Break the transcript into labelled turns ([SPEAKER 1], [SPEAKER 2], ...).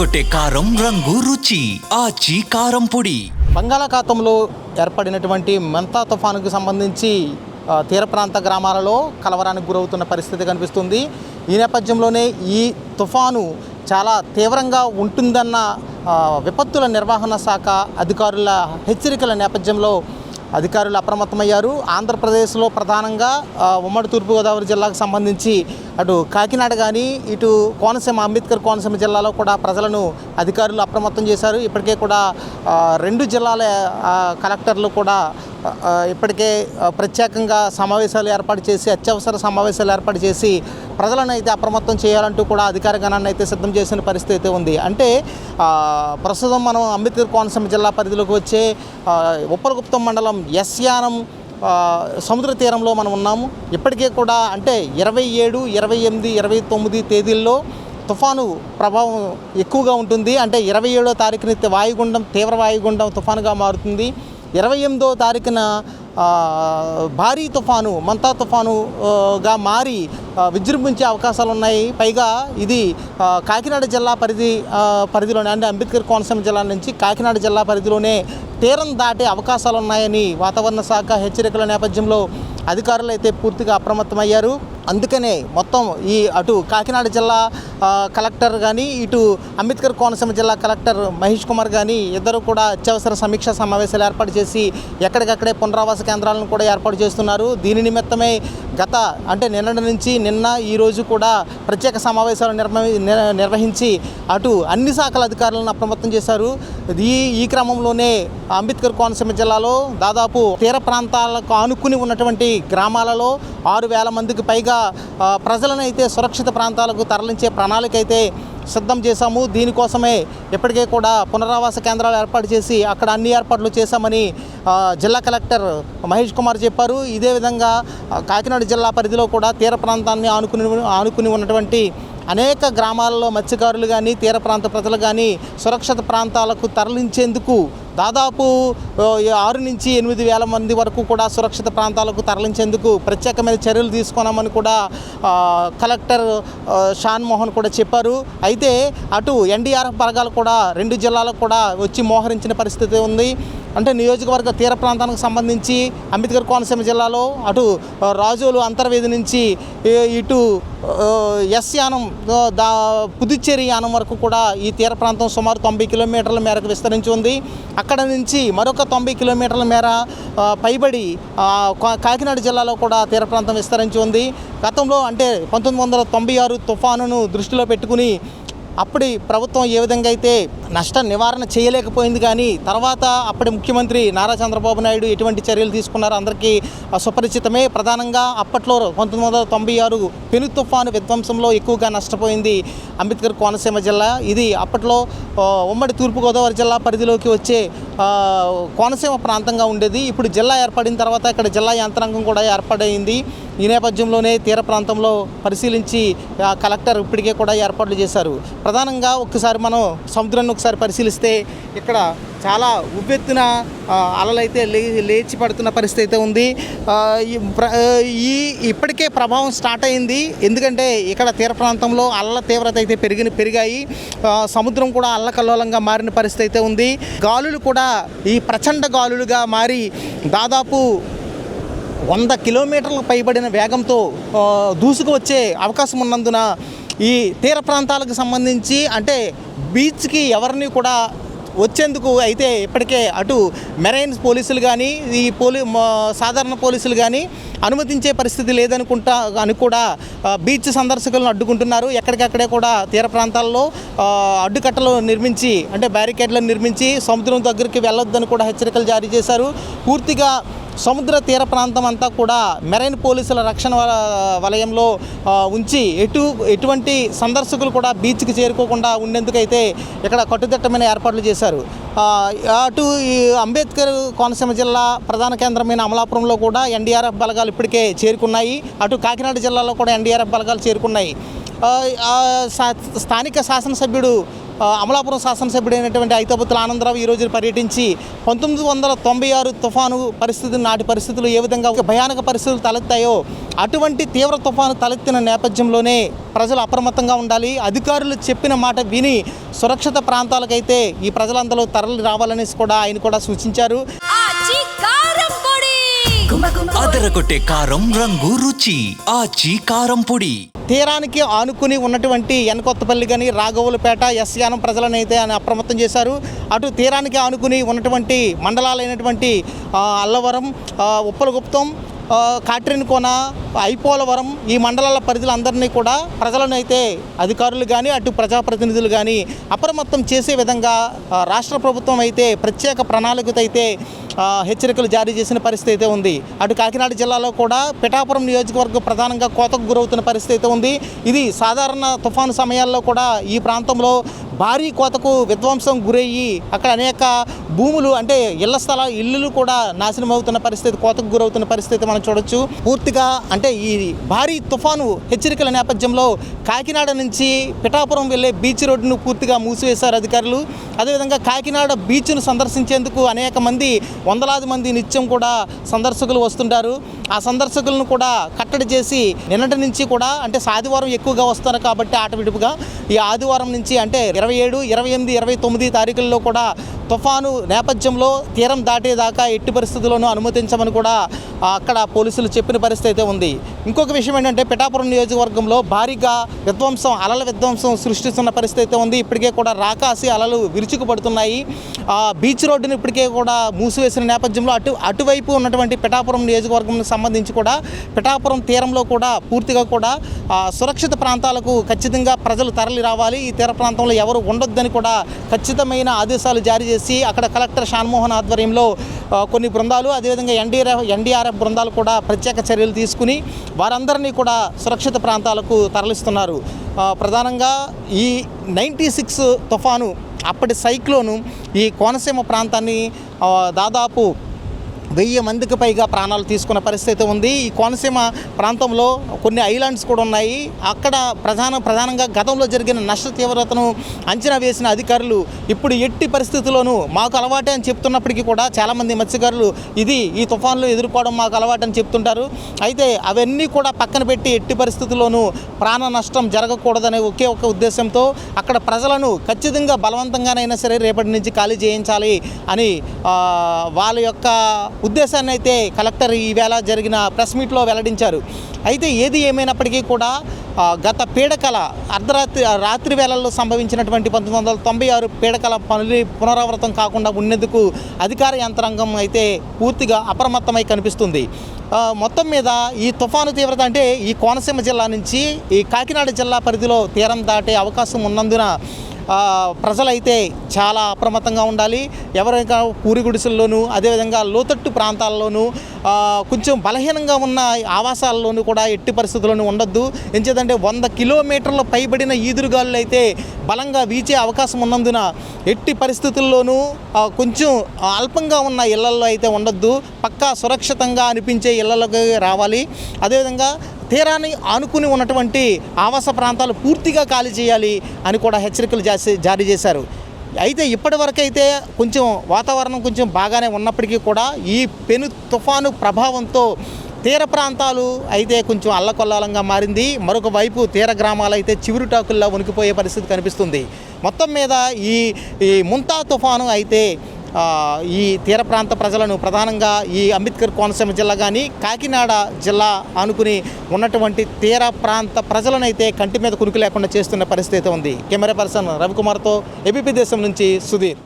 [SPEAKER 1] అదరగొట్టే కారం రంగు రుచి ఆచి కారం పొడి.
[SPEAKER 2] బంగాళాఖాతంలో ఏర్పడినటువంటి మెంతా తుఫానుకు సంబంధించి తీర ప్రాంత గ్రామాలలో కలవరానికి గురవుతున్న పరిస్థితి కనిపిస్తుంది. ఈ నేపథ్యంలోనే ఈ తుఫాను చాలా తీవ్రంగా ఉంటుందన్న విపత్తుల నిర్వహణ శాఖ అధికారుల హెచ్చరికల నేపథ్యంలో అధికారులు అప్రమత్తమయ్యారు. ఆంధ్రప్రదేశ్లో ప్రధానంగా ఉమ్మడి తూర్పుగోదావరి జిల్లాకు సంబంధించి అటు కాకినాడ కానీ ఇటు కోనసీమ అంబేద్కర్ కోనసీమ జిల్లాలో కూడా ప్రజలను అధికారులు అప్రమత్తం చేశారు. ఇప్పటికే కూడా రెండు జిల్లాల కలెక్టర్లు కూడా ఇప్పటికే ప్రత్యేకంగా సమావేశాలు ఏర్పాటు చేసి అత్యవసర సమావేశాలు ఏర్పాటు చేసి ప్రజలను అయితే అప్రమత్తం చేయాలంటూ కూడా అధికార గణాన్ని అయితే సిద్ధం చేసిన పరిస్థితి అయితే ఉంది. అంటే ప్రస్తుతం మనం అంబేద్కర్ కోనసీమ జిల్లా పరిధిలోకి వచ్చే ఉప్పలగుప్తం మండలం ఎస్యానం సముద్ర తీరంలో మనం ఉన్నాము. ఇప్పటికే కూడా అంటే ఇరవై ఏడు ఇరవై ఎనిమిది ఇరవై తొమ్మిది తేదీల్లో తుఫాను ప్రభావం ఎక్కువగా ఉంటుంది. అంటే ఇరవై ఏడో తారీఖున వాయుగుండం తీవ్ర వాయుగుండం తుఫానుగా మారుతుంది. ఇరవై ఎనిమిదో తారీఖున భారీ తుఫాను మంతా తుఫానుగా మారి విజృంభించే అవకాశాలు ఉన్నాయి పైగా ఇది కాకినాడ జిల్లా పరిధి పరిధిలోనే అంటే అంబేద్కర్ కోనసీమ జిల్లా నుంచి కాకినాడ జిల్లా పరిధిలోనే తీరం దాటే అవకాశాలు ఉన్నాయని వాతావరణ శాఖ హెచ్చరికల నేపథ్యంలో అధికారులు అయితే పూర్తిగా అప్రమత్తమయ్యారు. అందుకనే మొత్తం ఈ అటు కాకినాడ జిల్లా కలెక్టర్ కానీ ఇటు అంబేద్కర్ కోనసీమ జిల్లా కలెక్టర్ మహేష్ కుమార్ కానీ ఇద్దరు కూడా అత్యవసర సమీక్షా సమావేశాలు ఏర్పాటు చేసి ఎక్కడికక్కడే పునరావాస కేంద్రాలను కూడా ఏర్పాటు చేస్తున్నారు. దీని నిమిత్తమే గత అంటే నిన్నటి నుంచి నిన్న ఈ రోజు కూడా ప్రత్యేక సమావేశాలు నిర్వహించి అటు అన్ని శాఖల అధికారులను అప్రమత్తం చేశారు. ఈ ఈ క్రమంలోనే అంబేద్కర్ కోనసీమ జిల్లాలో దాదాపు తీర ప్రాంతాలకు ఆనుకుని ఉన్నటువంటి గ్రామాలలో ఆరు వేల మందికి పైగా ప్రజలను అయితే సురక్షిత ప్రాంతాలకు తరలించే ప్రణాళిక అయితే సిద్ధం చేశాము. దీనికోసమే ఇప్పటికే కూడా పునరావాస కేంద్రాలు ఏర్పాటు చేసి అక్కడ అన్ని ఏర్పాట్లు చేశామని జిల్లా కలెక్టర్ మహేష్ కుమార్ చెప్పారు. ఇదే విధంగా కాకినాడ జిల్లా పరిధిలో కూడా తీర ప్రాంతాన్ని ఆనుకుని ఆనుకుని ఉన్నటువంటి అనేక గ్రామాలలో మత్స్యకారులు కానీ తీర ప్రాంత ప్రజలు కానీ సురక్షిత ప్రాంతాలకు తరలించేందుకు దాదాపు ఆరు నుంచి ఎనిమిది వేల మంది వరకు కూడా సురక్షిత ప్రాంతాలకు తరలించేందుకు ప్రత్యేకమైన చర్యలు తీసుకున్నామని కూడా కలెక్టర్ షాన్ మోహన్ కూడా చెప్పారు. అయితే అటు ఎన్డీఆర్ఎఫ్ వర్గాలు కూడా రెండు జిల్లాలకు కూడా వచ్చి మోహరించిన పరిస్థితి ఉంది. అంటే నియోజకవర్గ తీర ప్రాంతానికి సంబంధించి అంబేద్కర్ కోనసీమ జిల్లాలో అటు రాజులు రాజోలు అంతర్వేది నుంచి ఇటు ఎస్ యానం దా పుదుచ్చేరి యానం వరకు కూడా ఈ తీర ప్రాంతం సుమారు తొంభై కిలోమీటర్ల మేరకు విస్తరించి ఉంది. అక్కడ నుంచి మరొక తొంభై కిలోమీటర్ల మేర పైబడి కా- కాకినాడ జిల్లాలో కూడా తీర ప్రాంతం విస్తరించి ఉంది. గతంలో అంటే పంతొమ్మిది వందల తొంభై ఆరు తుఫానును దృష్టిలో పెట్టుకుని అప్పటి ప్రభుత్వం ఏ విధంగా అయితే నష్ట నివారణ చేయలేకపోయింది కానీ తర్వాత అప్పటి ముఖ్యమంత్రి నారా చంద్రబాబు నాయుడు ఎటువంటి చర్యలు తీసుకున్నారో అందరికీ సుపరిచితమే. ప్రధానంగా అప్పట్లో పంతొమ్మిది వందల తొంభై ఆరు పెను తుఫాను విధ్వంసంలో ఎక్కువగా నష్టపోయింది అంబేద్కర్ కోనసీమ జిల్లా. ఇది అప్పట్లో ఉమ్మడి తూర్పుగోదావరి జిల్లా పరిధిలోకి వచ్చే కోనసీమ ప్రాంతంగా ఉండేది. ఇప్పుడు జిల్లా ఏర్పడిన తర్వాత ఇక్కడ జిల్లా యంత్రాంగం కూడా ఏర్పాటైంది ఈ నేపథ్యంలోనే తీర ప్రాంతంలో పరిశీలించి కలెక్టర్ ఇప్పటికే కూడా ఏర్పాట్లు చేశారు. ప్రధానంగా ఒక్కసారి మనం సముద్రాన్ని ఒకసారి పరిశీలిస్తే ఇక్కడ చాలా ఉవ్వెత్తున అలలైతే లే లేచి పడుతున్న పరిస్థితి అయితే ఉంది. ఈ ప్ర- ఈ ఇప్పటికే ప్రభావం స్టార్ట్ అయింది. ఎందుకంటే ఇక్కడ తీర ప్రాంతంలో అల్ల తీవ్రత అయితే పెరిగిన పెరిగాయి. సముద్రం కూడా అల్లకల్లోలంగా మారిన పరిస్థితి అయితే ఉంది. గాలులు కూడా ఈ ప్రచండ గాలులుగా మారి దాదాపు వంద కిలోమీటర్లకు పైబడిన వేగంతో దూసుకు వచ్చే అవకాశం ఉన్నందున ఈ తీర ప్రాంతాలకు సంబంధించి అంటే బీచ్కి ఎవరిని కూడా వచ్చేందుకు అయితే ఇప్పటికే అటు మెరైన్ పోలీసులు కానీ ఈ పోలీ సాధారణ పోలీసులు కానీ అనుమతించే పరిస్థితి లేదనుకుంటా అని కూడా బీచ్ సందర్శకులను అడ్డుకుంటున్నారు. ఎక్కడికక్కడే కూడా తీర ప్రాంతాల్లో అడ్డుకట్టలు నిర్మించి అంటే బ్యారికేడ్లను నిర్మించి సముద్రం దగ్గరికి వెళ్ళొద్దని కూడా హెచ్చరికలు జారీ చేశారు. పూర్తిగా సముద్ర తీర ప్రాంతం అంతా కూడా మెరైన్ పోలీసుల రక్షణ వలయంలో ఉంచి ఎటు ఎటువంటి సందర్శకులు కూడా బీచ్కి చేరుకోకుండా ఉండేందుకైతే ఇక్కడ కట్టుదిట్టమైన ఏర్పాట్లు చేశారు. అటు ఈ అంబేద్కర్ కోనసీమ జిల్లా ప్రధాన కేంద్రమైన అమలాపురంలో కూడా ఎన్డీఆర్ఎఫ్ బలగాలు ఇప్పటికే చేరుకున్నాయి. అటు కాకినాడ జిల్లాలో కూడా ఎన్డీఆర్ఎఫ్ బలగాలు చేరుకున్నాయి. స్థానిక శాసనసభ్యుడు అమలాపురం శాసనసభ్యుడైనటువంటి ఐతబుత్తుల ఆనందరావు ఈ రోజు పర్యటించి పంతొమ్మిది వందల తొంభై ఆరు తుఫాను పరిస్థితులు నాటి పరిస్థితులు ఏ విధంగా ఒక భయానక పరిస్థితులు తలెత్తాయో అటువంటి తీవ్ర తుఫాను తలెత్తిన నేపథ్యంలోనే ప్రజలు అప్రమత్తంగా ఉండాలి. అధికారులు చెప్పిన మాట విని సురక్షిత ప్రాంతాలకైతే ఈ ప్రజలందరూ తరలి రావాలనేసి కూడా ఆయన కూడా సూచించారు.
[SPEAKER 1] అదరగొట్టే కారం రంగు రుచి. ఆచి కారం పొడి.
[SPEAKER 2] తీరానికి ఆనుకుని ఉన్నటువంటి ఎనకొత్తపల్లి కానీ రాఘవులపేట ఎస్యానం ప్రజలను అయితే ఆయన అప్రమత్తం చేశారు. అటు తీరానికి ఆనుకుని ఉన్నటువంటి మండలాలైనటువంటి అల్లవరం ఉప్పలగుప్తం కాట్రిన్ కోన ఐపోలవరం ఈ మండలాల పరిధులందరినీ కూడా ప్రజలను అయితే అధికారులు కానీ అటు ప్రజాప్రతినిధులు కానీ అప్రమత్తం చేసే విధంగా రాష్ట్ర ప్రభుత్వం అయితే ప్రత్యేక ప్రణాళికతో అయితే హెచ్చరికలు జారీ చేసిన పరిస్థితి అయితే ఉంది. అటు కాకినాడ జిల్లాలో కూడా పిఠాపురం నియోజకవర్గం ప్రధానంగా కోతకు గురవుతున్న పరిస్థితి అయితే ఉంది. ఇది సాధారణ తుఫాను సమయాల్లో కూడా ఈ ప్రాంతంలో భారీ కోతకు విధ్వంసం గురయ్యి అక్కడ అనేక భూములు అంటే ఇళ్ళ స్థల ఇల్లులు కూడా నాశనం అవుతున్న పరిస్థితి కోతకు గురవుతున్న పరిస్థితి మనం చూడొచ్చు. పూర్తిగా అంటే ఈ భారీ తుఫాను హెచ్చరికల నేపథ్యంలో కాకినాడ నుంచి పిఠాపురం వెళ్ళే బీచ్ రోడ్డును పూర్తిగా మూసివేశారు అధికారులు. అదేవిధంగా కాకినాడ బీచ్ను సందర్శించేందుకు అనేక మంది వందలాది మంది నిత్యం కూడా సందర్శకులు వస్తుంటారు. ఆ సందర్శకులను కూడా కట్టడి చేసి నిన్నటి నుంచి కూడా అంటే ఆదివారం ఎక్కువగా వస్తారు కాబట్టి ఆట విడుపుగా. ఈ ఆదివారం నుంచి అంటే ఇరవై ఏడు ఇరవై ఎనిమిది ఇరవై తొమ్మిది తారీఖుల్లో కూడా తుఫాను నేపథ్యంలో తీరం దాటేదాకా ఎట్టి పరిస్థితుల్లోనూ అనుమతించమని కూడా అక్కడ పోలీసులు చెప్పిన పరిస్థితి అయితే ఉంది. ఇంకొక విషయం ఏంటంటే పిఠాపురం నియోజకవర్గంలో భారీగా విధ్వంసం అలల విధ్వంసం సృష్టిస్తున్న పరిస్థితి అయితే ఉంది. ఇప్పటికే కూడా రాకాసి అలలు విరుచుకుపడుతున్నాయి. ఆ, బీచ్ రోడ్డును ఇప్పటికే కూడా మూసివేసిన నేపథ్యంలో అటు అటువైపు ఉన్నటువంటి పిఠాపురం నియోజకవర్గం సంబంధించి కూడా పిఠాపురం తీరంలో కూడా పూర్తిగా కూడా సురక్షిత ప్రాంతాలకు ఖచ్చితంగా ప్రజలు తరలి రావాలి ఈ తీర ప్రాంతంలో ఎవరు ఉండొద్దని కూడా ఖచ్చితమైన ఆదేశాలు జారీ చేసి అక్కడ కలెక్టర్ షాన్మోహన్ ఆధ్వర్యంలో కొన్ని బృందాలు అదేవిధంగా ఎన్డీఆర్ఎఫ్ ఎన్డీఆర్ఎఫ్ బృందాలు కూడా ప్రత్యేక చర్యలు తీసుకుని వారందరినీ కూడా సురక్షిత ప్రాంతాలకు తరలిస్తున్నారు. ప్రధానంగా ఈ నైంటీ సిక్స్ తుఫాను అప్పటి సైక్లోను ఈ కోనసీమ ప్రాంతాన్ని దాదాపు వెయ్యి మందికి పైగా ప్రాణాలు తీసుకున్న పరిస్థితి ఉంది. ఈ కోనసీమ ప్రాంతంలో కొన్ని ఐలాండ్స్ కూడా ఉన్నాయి. అక్కడ ప్రధాన ప్రధానంగా గతంలో జరిగిన నష్ట తీవ్రతను అంచనా వేసిన అధికారులు ఇప్పుడు ఎట్టి పరిస్థితుల్లోనూ మాకు అలవాటే అని చెప్తున్నప్పటికీ కూడా చాలామంది మత్స్యకారులు ఇది ఈ తుఫాన్లు ఎదుర్కోవడం మాకు అలవాటు అని చెప్తుంటారు. అయితే అవన్నీ కూడా పక్కన పెట్టి ఎట్టి పరిస్థితుల్లోనూ ప్రాణ నష్టం జరగకూడదనే ఒకే ఒక ఉద్దేశంతో అక్కడ ప్రజలను ఖచ్చితంగా బలవంతంగానైనా సరే రేపటి నుంచి ఖాళీ చేయించాలి అని వాళ్ళ యొక్క ఉద్దేశాన్ని అయితే కలెక్టర్ ఈవేళ జరిగిన ప్రెస్ మీట్లో వెల్లడించారు. అయితే ఏది ఏమైనప్పటికీ కూడా గత పీడకల అర్ధరాత్రి రాత్రి వేళల్లో సంభవించినటువంటి పంతొమ్మిది వందల తొంభై ఆరు పీడకల పనులు పునరావృతం కాకుండా ఉండేందుకు అధికార యంత్రాంగం అయితే పూర్తిగా అప్రమత్తమై కనిపిస్తుంది. మొత్తం మీద ఈ తుఫాను తీవ్రత అంటే ఈ కోనసీమ జిల్లా నుంచి ఈ కాకినాడ జిల్లా పరిధిలో తీరం దాటే అవకాశం ఉన్నందున ప్రజలైతే చాలా అప్రమత్తంగా ఉండాలి. ఎవరైనా పూరి గుడిసెల్లోనూ అదేవిధంగా లోతట్టు ప్రాంతాల్లోనూ కొంచెం బలహీనంగా ఉన్న ఆవాసాల్లోనూ కూడా ఎట్టి పరిస్థితుల్లోనూ ఉండొద్దు. ఎంచేదంటే వంద కిలోమీటర్ల పైబడిన ఈదురుగాలు అయితే బలంగా వీచే అవకాశం ఉన్నందున ఎట్టి పరిస్థితుల్లోనూ కొంచెం అల్పంగా ఉన్న ఇళ్ళలో అయితే ఉండొద్దు. పక్కా సురక్షితంగా అనిపించే ఇళ్ళలోకి రావాలి. అదేవిధంగా తీరాన్ని ఆనుకుని ఉన్నటువంటి ఆవాస ప్రాంతాలు పూర్తిగా ఖాళీ చేయాలి అని కూడా హెచ్చరికలు జాసి జారీ చేశారు. అయితే ఇప్పటివరకైతే కొంచెం వాతావరణం కొంచెం బాగానే ఉన్నప్పటికీ కూడా ఈ పెను తుఫాను ప్రభావంతో తీర ప్రాంతాలు అయితే కొంచెం అల్లకొల్లాలంగా మారింది. మరొక వైపు తీర గ్రామాలు అయితే చివురుటాకుల్లో ఉనికిపోయే పరిస్థితి కనిపిస్తుంది. మొత్తం మీద ఈ ఈ ముంతా తుఫాను అయితే ఈ తీర ప్రాంత ప్రజలను ప్రధానంగా ఈ అంబేద్కర్ కోనసీమ జిల్లా కానీ కాకినాడ జిల్లా అనుకుని ఉన్నటువంటి తీర ప్రాంత ప్రజలనైతే కంటి మీద కునుకు లేకుండా చేస్తున్న పరిస్థితి అయితే ఉంది. కెమెరా పర్సన్ రవికుమార్తో ఏబీపీ దేశం నుంచి సుధీర్.